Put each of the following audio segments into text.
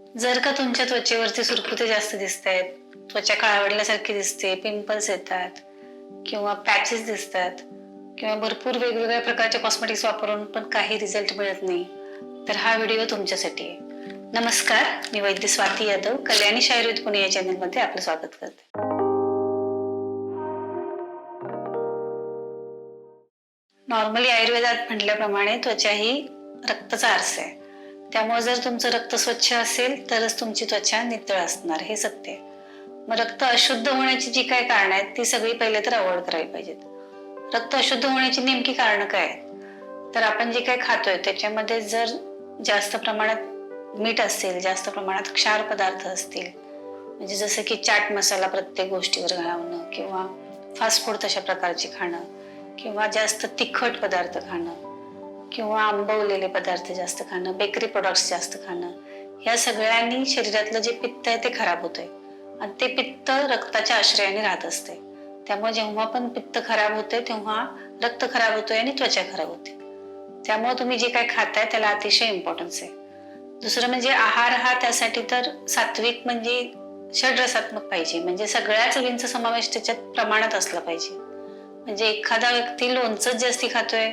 जर का तुमच्या त्वचेवरती सुरकुते जास्त दिसत आहेत त्वचा काळवडल्यासारखी दिसते पिंपल्स येतात किंवा पॅचेस दिसतात किंवा भरपूर वेगवेगळ्या प्रकारचे कॉस्मेटिक्स वापरून पण काही रिझल्ट मिळत नाही तर हा व्हिडिओ तुमच्यासाठी आहे. नमस्कार मी वैद्य स्वाती यादव कल्याणी शायुर्वेद पुणे या चॅनलमध्ये आपलं स्वागत करते. नॉर्मली आयुर्वेदात म्हटल्याप्रमाणे त्वचा ही रक्ताचा आरसा आहे. त्यामुळे जर तुमचं रक्त स्वच्छ असेल तरच तुमची त्वचा नितळ असणार हे सत्य आहे. मग रक्त अशुद्ध होण्याची जी काही कारणं आहेत ती सगळी पहिले तर अवॉइड करायला पाहिजेत. रक्त अशुद्ध होण्याची नेमकी कारणं काय आहेत? तर आपण जे काही खातोय त्याच्यामध्ये जर जास्त प्रमाणात मीठ असेल जास्त प्रमाणात क्षार पदार्थ असतील म्हणजे जसं की चाट मसाला प्रत्येक गोष्टीवर घालवणं किंवा फास्ट फूड तशा प्रकारचे खाणं किंवा जास्त तिखट पदार्थ खाणं किंवा आंबवलेले पदार्थ जास्त खाणं बेकरी प्रोडक्ट्स जास्त खाणं ह्या सगळ्यांनी शरीरातलं जे पित्त आहे ते खराब होतंय. आणि ते पित्त रक्ताच्या आश्रयाने राहत असते. त्यामुळे जेव्हा पण पित्त खराब होते तेव्हा रक्त खराब होतोय आणि त्वचा खराब होते. त्यामुळे तुम्ही जे काय खाताय त्याला अतिशय इम्पॉर्टन्स आहे. दुसरं म्हणजे आहार हा त्यासाठी तर सात्विक म्हणजे षडरसात्मक पाहिजे. म्हणजे सगळ्या चवींचा समावेश त्याच्यात प्रमाणात असला पाहिजे. म्हणजे एखादा व्यक्ती लोणचंच जास्ती खातोय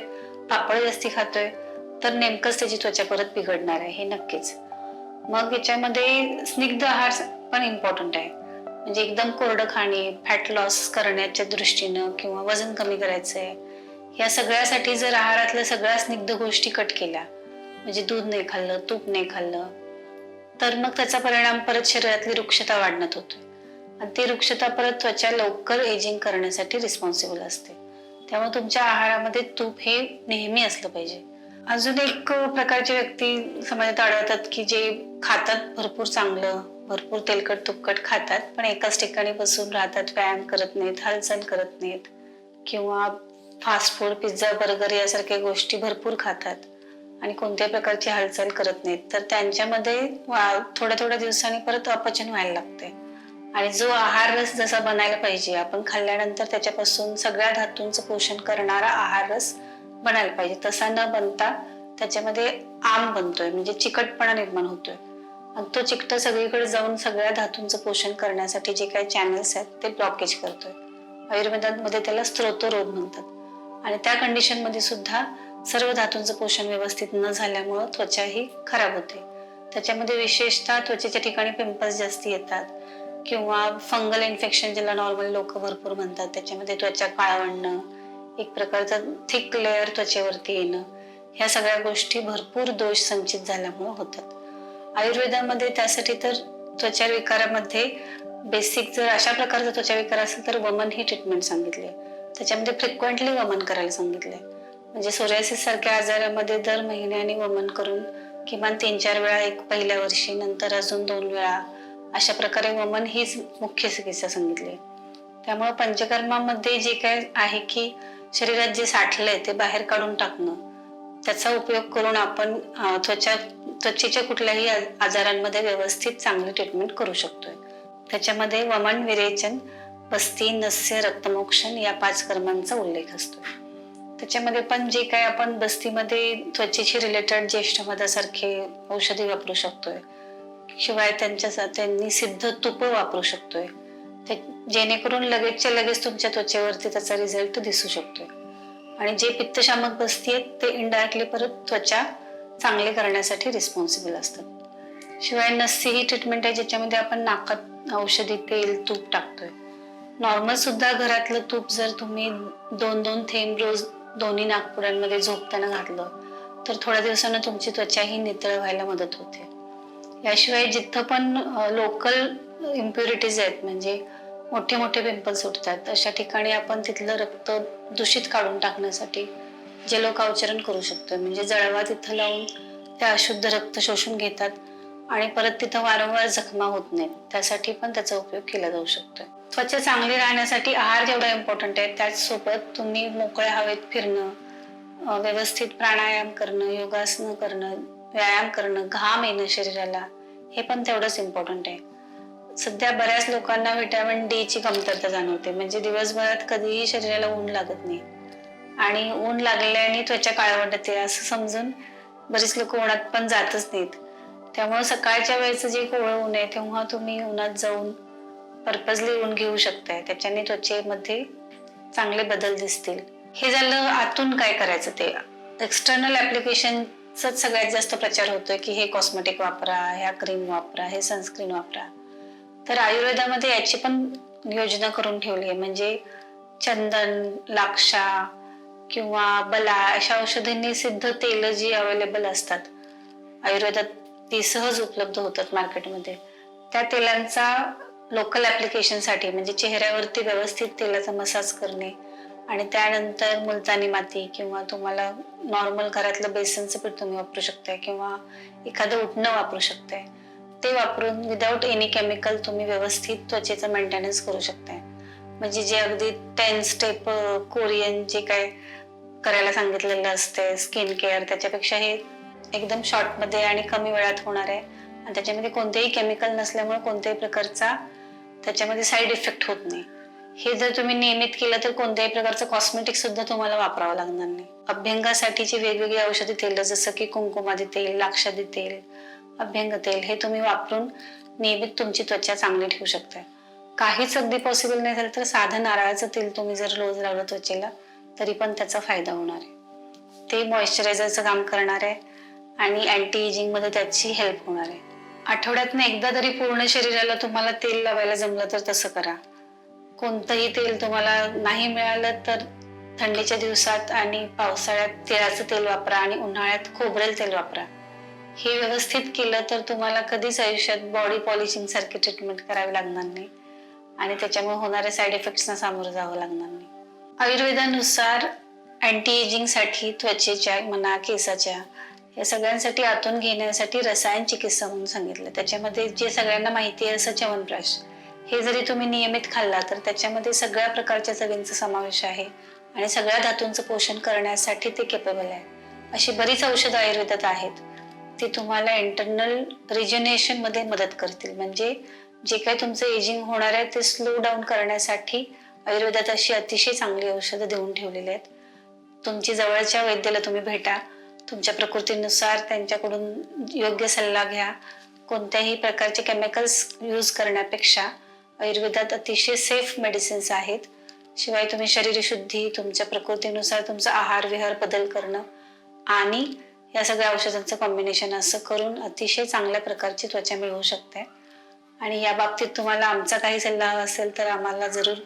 पापड जास्ती खातोय तर नेमकंच त्याची त्वचा परत बिघडणार आहे हे नक्कीच. मग याच्यामध्ये स्निग्ध आहार पण इम्पॉर्टंट आहे. म्हणजे एकदम कोरडं खाणे फॅट लॉस करण्याच्या दृष्टीनं किंवा वजन कमी करायचं आहे या सगळ्यासाठी जर आहारातल्या सगळ्या स्निग्ध गोष्टी कट केल्या म्हणजे दूध नाही खाल्लं तूप नाही खाल्लं तर मग त्याचा परिणाम परत शरीरातली वृक्षता वाढण्यात होतो. आणि ती वृक्षता परत त्वचा लवकर एजिंग करण्यासाठी रिस्पॉन्सिबल असते. त्यामुळे तुमच्या आहारामध्ये तूप हे नेहमी असलं पाहिजे. अजून एक प्रकारचे व्यक्ती समाजात आढळतात की जे खातात भरपूर चांगलं भरपूर तेलकट तुपकट खातात पण एकाच ठिकाणी बसून राहतात व्यायाम करत नाहीत हालचाल करत नाहीत किंवा फास्ट फूड पिझ्झा बर्गर यासारख्या गोष्टी भरपूर खातात आणि कोणत्याही प्रकारची हालचाल करत नाहीत. तर त्यांच्यामध्ये वा- थोड्या थोड्या दिवसांनी परत अपचन व्हायला लागते आणि जो आहार रस जसा बनायला पाहिजे आपण खाल्ल्यानंतर त्याच्यापासून सगळ्या धातूंचं पोषण करणारा आहार रस बनायला पाहिजे. तसा न बनता त्याच्यामध्ये आम बनतोय म्हणजे चिकटपणा निर्माण होतोय. आणि तो चिकट सगळीकडे जाऊन सगळ्या धातूंचं पोषण करण्यासाठी जे काही चॅनल्स आहेत ते ब्लॉकेज करतोय. आयुर्वेदामध्ये त्याला स्त्रोतरोग म्हणतात. आणि त्या कंडिशनमध्ये सुद्धा सर्व धातूंचं पोषण व्यवस्थित न झाल्यामुळं त्वचा ही खराब होते. त्याच्यामध्ये विशेषतः त्वचेच्या ठिकाणी पिंपल्स जास्ती येतात. किंवा फंगल इन्फेक्शन ज्याला नॉर्मल लोक भरपूर म्हणतात त्याच्यामध्ये त्वचा काळवणं एक प्रकारचं थिक लेअर त्वचेवरती येणं ह्या सगळ्या गोष्टी भरपूर दोष संचित झाल्यामुळे होतात. आयुर्वेदामध्ये त्यासाठी तर त्वचा विकारामध्ये बेसिक जर अशा प्रकारचा त्वचा विकार असेल तर वमन ही ट्रीटमेंट सांगितली आहे त्याच्यामध्ये फ्रिक्वेंटली वमन करायला सांगितलंय. म्हणजे सोरायसिस सारख्या आजारामध्ये दर महिन्याने वमन करून किमान तीन चार वेळा एक पहिल्या वर्षी नंतर अजून दोन वेळा अशा प्रकारे वमन हीच मुख्य चिकित्सा सांगितली. आहे त्यामुळे पंचकर्मामध्ये जे काय आहे की शरीरात जे साठलंय ते बाहेर काढून टाकणं त्याचा उपयोग करून आपण त्वचा त्वचेच्या कुठल्याही आजारांमध्ये व्यवस्थित चांगली ट्रीटमेंट करू शकतोय. त्याच्यामध्ये वमन विरेचन बस्ती नस्य रक्तमोक्षण या पाच कर्मांचा उल्लेख असतो. त्याच्यामध्ये पण जे काय आपण बस्तीमध्ये त्वचेशी रिलेटेड ज्येष्ठ मधासारखे औषधी वापरू शकतोय शिवाय त्यांच्या त्यांनी सिद्ध तुप वापरू शकतोय. जेणेकरून लगेचच्या लगेच तुमच्या त्वचेवरती त्याचा रिझल्ट दिसू शकतोय. आणि जे पित्तशामक बस्ती आहेत ते इनडायरेक्टली परत त्वचा चांगले करण्यासाठी रिस्पॉन्सिबल असतात. शिवाय नस्सी ही ट्रीटमेंट आहे ज्याच्यामध्ये आपण नाकात औषधी तेल तूप टाकतोय. नॉर्मल सुद्धा घरातलं तूप जर तुम्ही दोन दोन थेंब रोज दोन्ही नागपुरांमध्ये झोपताना घातलं तर थोड्या दिवसानं तुमची त्वचा ही नितळ व्हायला मदत होते. याशिवाय जिथं पण लोकल इम्प्युरिटीज आहेत म्हणजे मोठे मोठे पिंपल्स उठतात अशा ठिकाणी आपण तिथलं रक्त दूषित काढून टाकण्यासाठी जे लोक अवचरण करू शकतो म्हणजे जळवा तिथं लावून त्या अशुद्ध रक्त शोषून घेतात आणि परत तिथं वारंवार जखमा होत नाहीत. त्यासाठी पण त्याचा उपयोग केला जाऊ शकतो त्वचा चांगली राहण्यासाठी आहार जेवढा इम्पॉर्टंट आहे त्याचसोबत तुम्ही मोकळ्या हवेत फिरणं व्यवस्थित प्राणायाम करणं योगासनं करणं व्यायाम करणं घाम येणं शरीराला हे पण तेवढंच इम्पॉर्टंट आहे. सध्या बऱ्याच लोकांना व्हिटॅमिन डी ची कमतरता जाणवते. म्हणजे दिवसभरात कधीही शरीराला ऊन लागत नाही. आणि ऊन लागल्याने त्वचा काळवटते असं समजून बरीच लोक उन्हात पण जातच नाहीत. त्यामुळे सकाळच्या वेळेचं जे कोवळं ऊन आहे तेव्हा तुम्ही उन्हात जाऊन पर्पजली ऊन घेऊ शकताय. त्याच्याने त्वचेमध्ये चांगले बदल दिसतील. हे झालं आतून काय करायचं ते? एक्सटर्नल सच सगळ्यात जास्त प्रचार होतोय की हे कॉस्मेटिक वापरा ह्या क्रीम वापरा हे सनस्क्रीन वापरा. तर आयुर्वेदामध्ये याची पण योजना करून ठेवली आहे. म्हणजे चंदन लाक्षा किंवा बला अशा औषधींनी सिद्ध तेल जी अवेलेबल असतात आयुर्वेदात ती सहज उपलब्ध होतात मार्केटमध्ये त्या तेलांचा लोकल ऍप्लिकेशनसाठी म्हणजे चेहऱ्यावरती व्यवस्थित तेलाचा मसाज करणे आणि त्यानंतर मुलतानी माती किंवा तुम्हाला नॉर्मल घरातलं बेसनचं पीठ तुम्ही वापरू शकताय किंवा एखादं उठणं वापरू शकताय. ते वापरून विदाऊट एनी केमिकल तुम्ही व्यवस्थित त्वचेचं मेंटेनन्स करू शकताय. म्हणजे जे अगदी टेन स्टेप कोरियन जे काय करायला सांगितलेलं असते स्किन केअर त्याच्यापेक्षा हे एकदम शॉर्टमध्ये आणि कमी वेळात होणार आहे. आणि त्याच्यामध्ये कोणतेही केमिकल नसल्यामुळे कोणत्याही प्रकारचा त्याच्यामध्ये साईड इफेक्ट होत नाही. हे जर तुम्ही नियमित केलं तर कोणत्याही प्रकारचं कॉस्मेटिक सुद्धा तुम्हाला वापरावं लागणार नाही. अभ्यंगासाठीची वेगवेगळी औषधी तेल जसं की कुंकुमादी तेल लाक्षादी तेल अभ्यंग तेल हे तुम्ही वापरून नियमित तुमची त्वचा चांगली ठेवू शकता. काहीच अगदी पॉसिबल नाही झालं तर साधं नारळाचं तेल तुम्ही जर रोज लावलं त्वचेला तरी पण त्याचा फायदा होणार आहे. ते मॉइश्चरायझरचं काम करणार आहे आणि अँटी एजिंगमध्ये त्याची हेल्प होणार आहे. आठवड्यातनं एकदा तरी पूर्ण शरीराला तुम्हाला तेल लावायला जमलं तर तसं करा. कोणतंही तेल तुम्हाला नाही मिळालं तर थंडीच्या दिवसात आणि पावसाळ्यात तिळाचं तेल वापरा आणि उन्हाळ्यात खोबरेल तेल वापरा. हे व्यवस्थित केलं तर तुम्हाला कधीच आयुष्यात बॉडी पॉलिशिंग सारखी ट्रीटमेंट करावी लागणार नाही आणि त्याच्यामुळे होणाऱ्या साईड इफेक्ट्सना सामोरं जावं लागणार नाही. आयुर्वेदानुसार अँटी एजिंगसाठी त्वचेच्या म्हणा केसाच्या या सगळ्यांसाठी आतून घेण्यासाठी रसायन चिकित्सा म्हणून सांगितलं. त्याच्यामध्ये जे सगळ्यांना माहिती आहे असं च्यवनप्राश. हे जरी तुम्ही नियमित खाल्ला तर त्याच्यामध्ये सगळ्या प्रकारच्या चवींचा समावेश आहे आणि सगळ्या धातूंचं पोषण करण्यासाठी ते केपेबल आहे. अशी बरीच औषधं आयुर्वेदात आहेत. ती तुम्हाला इंटरनल रिजनेशनमध्ये मदत करतील. म्हणजे जे काही तुमचं एजिंग होणार आहे ते स्लो डाऊन करण्यासाठी आयुर्वेदात अशी अतिशय चांगली औषधं देऊन ठेवलेली आहेत. तुमची जवळच्या वैद्याला तुम्ही भेटा. तुमच्या प्रकृतीनुसार त्यांच्याकडून योग्य सल्ला घ्या. कोणत्याही प्रकारचे केमिकल्स यूज करण्यापेक्षा आयुर्वेदात अतिशय सेफ मेडिसिन्स आहेत. शिवाय तुम्ही शरीरशुद्धी तुमच्या प्रकृतीनुसार तुमचा आहार विहार बदल करणं आणि या सगळ्या औषधांचं कॉम्बिनेशन असं करून अतिशय चांगल्या प्रकारची त्वचा मिळवू शकते. आणि या बाबतीत तुम्हाला आमचा काही सल्ला हवा असेल तर आम्हाला जरूर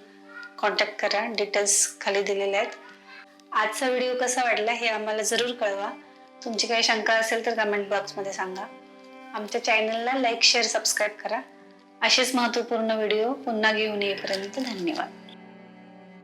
कॉन्टॅक्ट करा. डिटेल्स खाली दिलेले आहेत. आजचा व्हिडिओ कसा वाटला हे आम्हाला जरूर कळवा. तुमची काही शंका असेल तर कमेंट बॉक्समध्ये सांगा. आमच्या चॅनलला लाईक शेअर सबस्क्राईब करा. असेच महत्त्वपूर्ण व्हिडिओ पुन्हा घेऊन येईपर्यंत धन्यवाद.